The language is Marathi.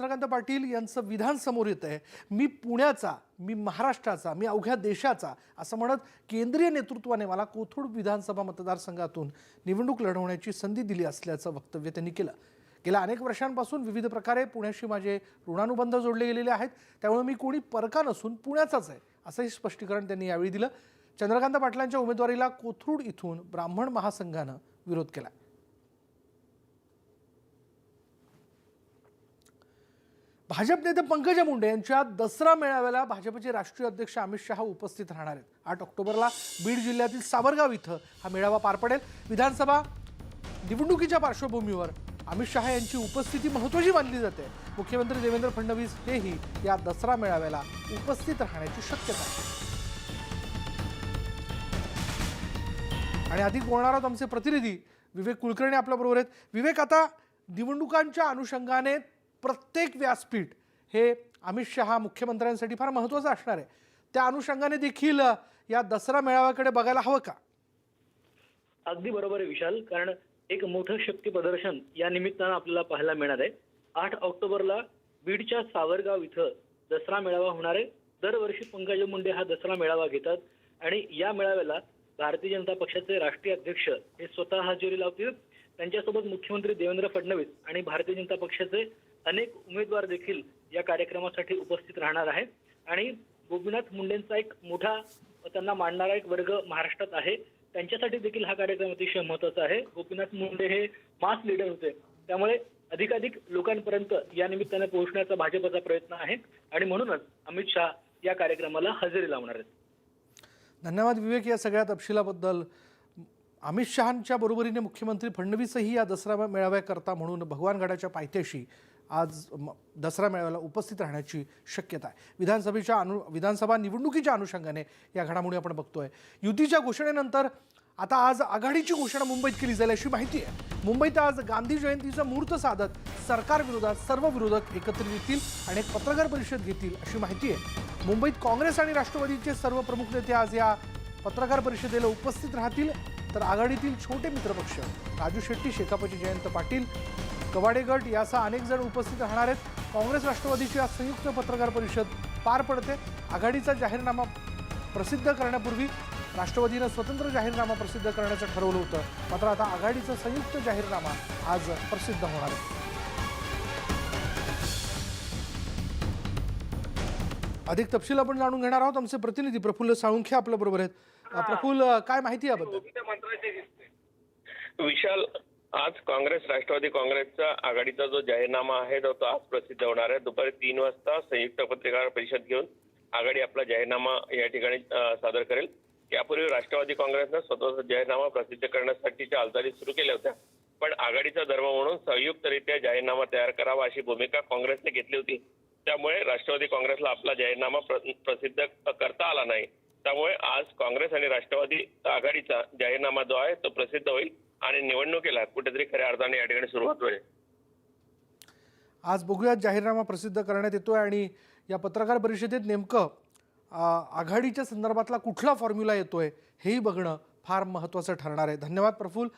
चंद्रकांत पाटील यांचं विधान समोर येत आहे. मी पुण्याचा मी महाराष्ट्राचा मी अवघ्या देशाचा असं म्हणत केंद्रीय नेतृत्वाने मला कोथरूड विधानसभा मतदारसंघातून निवडणूक लढवण्याची संधी दिली असल्याचं वक्तव्य त्यांनी केलं. गेल्या अनेक वर्षांपासून विविध प्रकारे पुण्याशी माझे ऋणानुबंध जोडले गेलेले आहेत. त्यामुळे मी कोणी परका नसून पुण्याचाच आहे असंही स्पष्टीकरण त्यांनी यावेळी दिलं. चंद्रकांत पाटलांच्या उमेदवारीला कोथरूड इथून ब्राह्मण महासंघानं विरोध केला. भाजप नेते पंकजा मुंडे यांच्या दसरा मेळाव्याला भाजपचे राष्ट्रीय अध्यक्ष अमित शहा उपस्थित राहणार आहेत. आठ ऑक्टोबरला बीड जिल्ह्यातील सावरगाव इथं हा मेळावा पार पडेल. विधानसभा निवडणुकीच्या पार्श्वभूमीवर अमित शहा यांची उपस्थिती महत्त्वाची मानली जाते. मुख्यमंत्री देवेंद्र फडणवीस हेही या दसरा मेळाव्याला उपस्थित राहण्याची शक्यता आहे. आणि अधिक बोलणार आहोत आमचे प्रतिनिधी विवेक कुलकर्णी आपल्याबरोबर आहेत. विवेक आता निवडणुकांच्या अनुषंगाने प्रत्येक व्यासपीठ हे अमित शहा मुख्यमंत्र्यांसाठी फार महत्त्वाचं असणार आहे. त्या अनुषंगाने देखील या दसरा मेळाव्याकडे बघायला हवं का? अगदी बरोबर आहे विशाल. कारण एक मोठं शक्ती प्रदर्शन या निमित्तानं आपल्याला पाहायला मिळणार आहे. आठ ऑक्टोबरला बीडच्या सावरगाव इथं दसरा मेळावा होणार आहे. दरवर्षी पंकजा मुंडे हा दसरा मेळावा घेतात. आणि या मेळाव्याला भारतीय जनता पक्षाचे राष्ट्रीय अध्यक्ष हे स्वतः हजेरी लावतील. त्यांच्यासोबत मुख्यमंत्री देवेंद्र फडणवीस आणि भारतीय जनता पक्षाचे अनेक उमेदवार देखील या कार्यक्रमासाठी उपस्थित राहणार आहेत. आणि गोपीनाथ मुंडेंचा एक मोठा त्यांना मांडणारा एक वर्ग महाराष्ट्रात आहे. त्यांच्यासाठी देखील हा कार्यक्रम अतिशय महत्त्वाचा आहे. गोपीनाथ मुंडे हे मास लीडर होते. त्यामुळे अधिकाधिक लोकांपर्यंत या निमित्ताने पोहोचण्याचा भाजपचा प्रयत्न आहे. आणि म्हणूनच अमित शहा या कार्यक्रमाला हजेरी लावणार आहेत. धन्यवाद विवेक या सगळ्या तपशिलाबद्दल. अमित शहांच्या बरोबरीने मुख्यमंत्री फडणवीसही या दसरा मेळाव्याकरता म्हणून भगवानगडाच्या पायथ्याशी आज म- दसरा मेळाव्याला उपस्थित राहण्याची शक्यता आहे. विधानसभेच्या अनु विधानसभा निवडणुकीच्या अनुषंगाने या घडामोडी आपण बघतोय. युतीच्या घोषणेनंतर आता आज आघाडीची घोषणा मुंबईत केली जाईल अशी माहिती आहे. मुंबईत आज गांधी जयंतीचं मुहूर्त साधत सरकारविरोधात सर्व विरोधक एकत्रित येतील आणि एक पत्रकार परिषद घेतील अशी माहिती आहे. मुंबईत काँग्रेस आणि राष्ट्रवादीचे सर्व प्रमुख नेते आज या पत्रकार परिषदेला उपस्थित राहतील. तर आघाडीतील छोटे मित्रपक्ष राजू शेट्टी शेकापचे जयंत पाटील कवाडे गट यासह अनेक जण उपस्थित राहणार आहेत. काँग्रेस राष्ट्रवादीची आज संयुक्त पत्रकार परिषद पार पडते. आघाडीचा जाहीरनामा प्रसिद्ध करण्यापूर्वी राष्ट्रवादीनं स्वतंत्र जाहीरनामा प्रसिद्ध करण्याचं ठरवलं होतं. मात्र आता आघाडीचा संयुक्त जाहीरनामा आज प्रसिद्ध होणार आहे. अधिक तपशील आपण जाणून घेणार आहोत. आमचे प्रतिनिधी प्रफुल्ल साळुंखे आपल्या बरोबर आहेत प्रफुल्ल काय माहिती आहे याबद्दल? विशाल आज काँग्रेस राष्ट्रवादी काँग्रेसचा आघाडीचा जो जाहीरनामा आहे तो तो आज प्रसिद्ध होणार आहे. दुपारी तीन वाजता संयुक्त पत्रकार परिषद घेऊन आघाडी आपला जाहीरनामा या ठिकाणी सादर करेल. यापूर्वी राष्ट्रवादी काँग्रेसनं स्वतःचा जाहीरनामा प्रसिद्ध करण्यासाठीच्या हालचाली सुरू केल्या होत्या. पण आघाडीचा धर्म म्हणून संयुक्तरित्या जाहीरनामा तयार करावा अशी भूमिका काँग्रेसने घेतली होती. त्यामुळे राष्ट्रवादी काँग्रेसला आपला जाहीरनामा प्र- प्रसिद्ध करता आला नाही. त्यामुळे आज काँग्रेस आणि राष्ट्रवादी आघाडीचा जाहीरनामा जो आहे तो प्रसिद्ध होईल. आणि निवडणुकीला कुठेतरी खऱ्या अर्थाने या ठिकाणी सुरुवात होईल आज बघूयात जाहीरनामा प्रसिद्ध करण्यात येतोय आणि या पत्रकार परिषदेत नेमकं आघाडीच्या संदर्भातला कुठला फॉर्म्युला येतोय हेही बघणं फार महत्त्वाचं ठरणार आहे. धन्यवाद प्रफुल